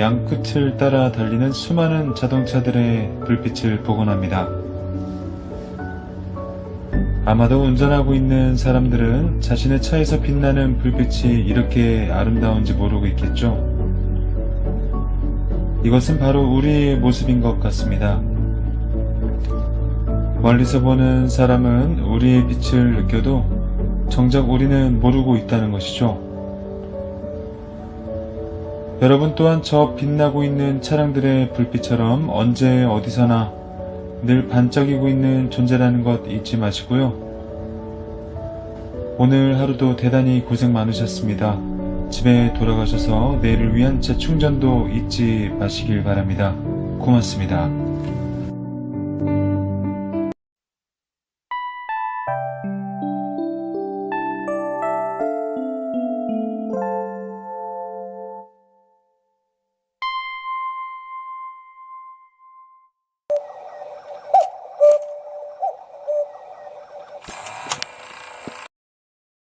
양끝을 따라 달리는 수많은 자동차들의 불빛을 보곤 합니다. 아마도 운전하고 있는 사람들은 자신의 차에서 빛나는 불빛이 이렇게 아름다운지 모르고 있겠죠. 이것은 바로 우리의 모습인 것 같습니다. 멀리서 보는 사람은 우리의 빛을 느껴도 정작 우리는 모르고 있다는 것이죠. 여러분 또한 저 빛나고 있는 차량들의 불빛처럼 언제 어디서나 늘 반짝이고 있는 존재라는 것 잊지 마시고요. 오늘 하루도 대단히 고생 많으셨습니다. 집에 돌아가셔서 내일을 위한 재충전도 잊지 마시길 바랍니다. 고맙습니다.